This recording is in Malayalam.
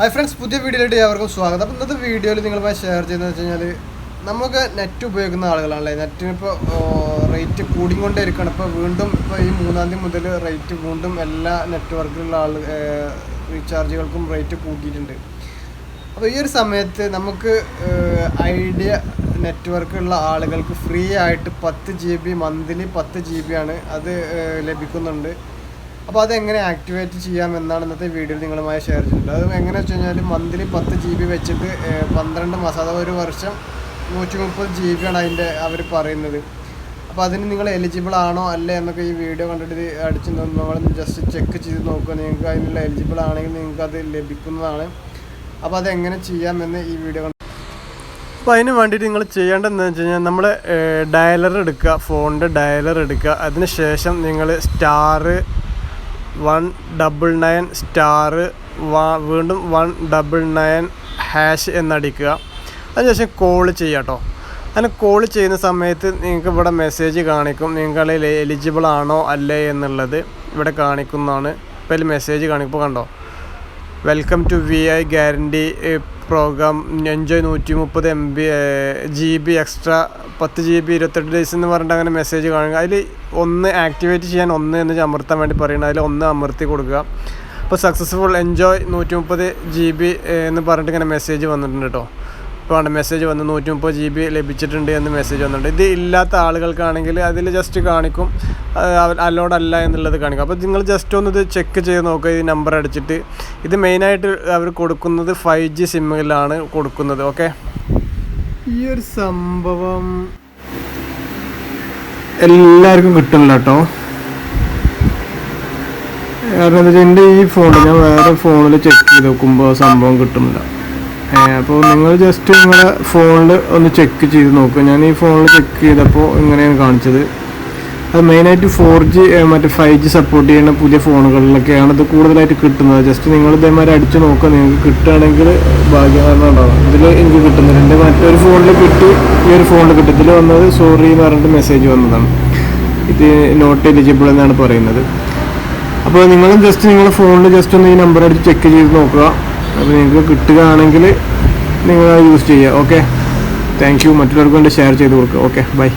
ഹായ് ഫ്രണ്ട്സ് പുതിയ വീഡിയോയിലേക്ക് ഏവർക്കും സ്വാഗതം. അപ്പോൾ ഇന്നത്തെ വീഡിയോയിൽ നിങ്ങളുമായി ഷെയർ ചെയ്യുന്നത് വെച്ച് കഴിഞ്ഞാൽ നമുക്ക് നെറ്റ് ഉപയോഗിക്കുന്ന ആളുകളാണല്ലേ? നെറ്റിന് ഇപ്പോൾ റേറ്റ് കൂടിക്കൊണ്ടേ ഇരിക്കണം. ഇപ്പോൾ വീണ്ടും ഇപ്പോൾ ഈ മൂന്നാം തീയതി മുതൽ റേറ്റ് വീണ്ടും എല്ലാ നെറ്റ്വർക്കിലുള്ള ആൾ റീചാർജുകൾക്കും റേറ്റ് കൂട്ടിയിട്ടുണ്ട്. അപ്പോൾ ഈ ഒരു സമയത്ത് നമുക്ക് ഐഡിയ നെറ്റ്വർക്ക് ഉള്ള ആളുകൾക്ക് ഫ്രീ ആയിട്ട് പത്ത് ജി ബി മന്ത്ലി പത്ത് ജി ബി ആണ് അത് ലഭിക്കുന്നുണ്ട്. അപ്പോൾ അതെങ്ങനെ ആക്ടിവേറ്റ് ചെയ്യാം എന്നാണ് ഇന്നത്തെ വീഡിയോയിൽ നിങ്ങളുമായി ഷെയർ ചെയ്തിട്ടുണ്ട് അത് എങ്ങനെ വെച്ച് കഴിഞ്ഞാൽ മന്ത്ലി പത്ത് ജി ബി വെച്ചിട്ട് പന്ത്രണ്ട് മാസം അഥവാ ഒരു വർഷം നൂറ്റി മുപ്പത് ജി ബി ആണ് അതിന്റെ അവർ പറയുന്നത്. അപ്പോൾ അതിന് നിങ്ങൾ എലിജിബിൾ ആണോ അല്ലേ എന്നൊക്കെ ഈ വീഡിയോ കണ്ടിട്ട് അടിച്ച് നമ്മൾ ജസ്റ്റ് ചെക്ക് ചെയ്ത് നോക്കുക. നിങ്ങൾക്ക് അതിനുള്ള എലിജിബിൾ ആണെങ്കിൽ നിങ്ങൾക്ക് അത് ലഭിക്കുന്നതാണ്. അപ്പോൾ അതെങ്ങനെ ചെയ്യാമെന്ന് ഈ വീഡിയോ കണ്ട് അപ്പോൾ അതിന് വേണ്ടിയിട്ട് നിങ്ങൾ ചെയ്യേണ്ടതെന്ന് വെച്ച് കഴിഞ്ഞാൽ നമ്മൾ ഡയലർ എടുക്കുക. ഫോണിന്റെ ഡയലർ എടുക്കുക. അതിന് ശേഷം നിങ്ങൾ star one double nine star വീണ്ടും വൺ ഡബിൾ നയൻ ഹാഷ് എന്നടിക്കുക. അതിനുശേഷം കോൾ ചെയ്യുക കേട്ടോ അങ്ങനെ കോൾ ചെയ്യുന്ന സമയത്ത് നിങ്ങൾക്ക് ഇവിടെ മെസ്സേജ് കാണിക്കും. നിങ്ങൾ എലിജിബിൾ ആണോ അല്ലേ എന്നുള്ളത് ഇവിടെ കാണിക്കുന്നതാണ്. ഇപ്പോൾ അതിൽ മെസ്സേജ് കാണിക്കുമ്പോൾ കണ്ടോ? Welcome to V I guarantee program അഞ്ച് നൂറ്റി മുപ്പത് M B G B extra പത്ത് ജി ബി ഇരുപത്തെട്ട് ഡേയ്സ് എന്ന് പറഞ്ഞിട്ട് അങ്ങനെ മെസ്സേജ് കാണുക. അതിൽ ഒന്ന് ആക്ടിവേറ്റ് ചെയ്യാൻ ഒന്ന് എന്ന് അമർത്താൻ വേണ്ടി പറയുന്നത്. അതിൽ ഒന്ന് അമർത്തി കൊടുക്കുക. അപ്പോൾ സക്സസ്ഫുൾ എൻജോയ് നൂറ്റി മുപ്പത് ജി ബി എന്ന് പറഞ്ഞിട്ട് ഇങ്ങനെ മെസ്സേജ് വന്നിട്ടുണ്ട് കേട്ടോ ഇപ്പോൾ ആണ് മെസ്സേജ് വന്ന്. നൂറ്റി മുപ്പത് ജി ബി ലഭിച്ചിട്ടുണ്ട് എന്ന് മെസ്സേജ് വന്നിട്ടുണ്ട്. ഇത് ഇല്ലാത്ത ആളുകൾക്കാണെങ്കിൽ അതിൽ ജസ്റ്റ് കാണിക്കും. അലോഡ് അല്ല എന്നുള്ളത് കാണിക്കും. അപ്പോൾ നിങ്ങൾ ജസ്റ്റ് ഒന്ന് ഇത് ചെക്ക് ചെയ്ത് നോക്കുക ഈ നമ്പർ അടിച്ചിട്ട്. ഇത് മെയിനായിട്ട് അവർ കൊടുക്കുന്നത് ഫൈവ് ജി സിമ്മിലാണ് കൊടുക്കുന്നത് ഓക്കെ ഈ ഒരു സംഭവം എല്ലാവർക്കും കിട്ടില്ല കേട്ടോ കാരണം എന്താ വെച്ചാൽ എന്റെ ഈ ഫോണിൽ ഞാൻ വേറെ ഫോണിൽ ചെക്ക് ചെയ്ത് നോക്കുമ്പോൾ സംഭവം കിട്ടുന്നില്ല. അപ്പോൾ നിങ്ങൾ ജസ്റ്റ് നിങ്ങളുടെ ഫോണിൽ ഒന്ന് ചെക്ക് ചെയ്ത് നോക്കുക ഞാൻ ഈ ഫോണിൽ ചെക്ക് ചെയ്തപ്പോൾ ഇങ്ങനെയാണ് കാണിച്ചത്. അത് മെയിനായിട്ട് ഫോർ ജി മറ്റേ ഫൈവ് ജി സപ്പോർട്ട് ചെയ്യുന്ന പുതിയ ഫോണുകളിലൊക്കെയാണ് ഇത് കൂടുതലായിട്ട് കിട്ടുന്നത്. ജസ്റ്റ് നിങ്ങൾ ഇതേമാതിരി അടിച്ചു നോക്കുക. നിങ്ങൾക്ക് കിട്ടുകയാണെങ്കിൽ ഭാഗ്യമാണ് ഉണ്ടാവും. ഇതിൽ എനിക്ക് കിട്ടുന്നില്ല. എന്റെ മറ്റൊരു ഫോണിൽ കിട്ടി. ഈ ഒരു ഫോണിൽ കിട്ടി. ഇതിൽ വന്നത് സോറി എന്ന് പറഞ്ഞിട്ട് മെസ്സേജ് വന്നതാണ്. ഇത് നോട്ട് എലിജിബിൾ എന്നാണ് പറയുന്നത്. അപ്പോൾ നിങ്ങൾ ജസ്റ്റ് നിങ്ങളുടെ ഫോണിൽ ജസ്റ്റ് ഒന്ന് ഈ നമ്പർ അടിച്ച് ചെക്ക് ചെയ്ത് നോക്കുക. അപ്പോൾ നിങ്ങൾക്ക് കിട്ടുകയാണെങ്കിൽ നിങ്ങൾ യൂസ് ചെയ്യുക. ഓക്കെ താങ്ക് യു മറ്റുള്ളവർക്ക് വേണ്ടി ഷെയർ ചെയ്ത് കൊടുക്കുക. Okay bye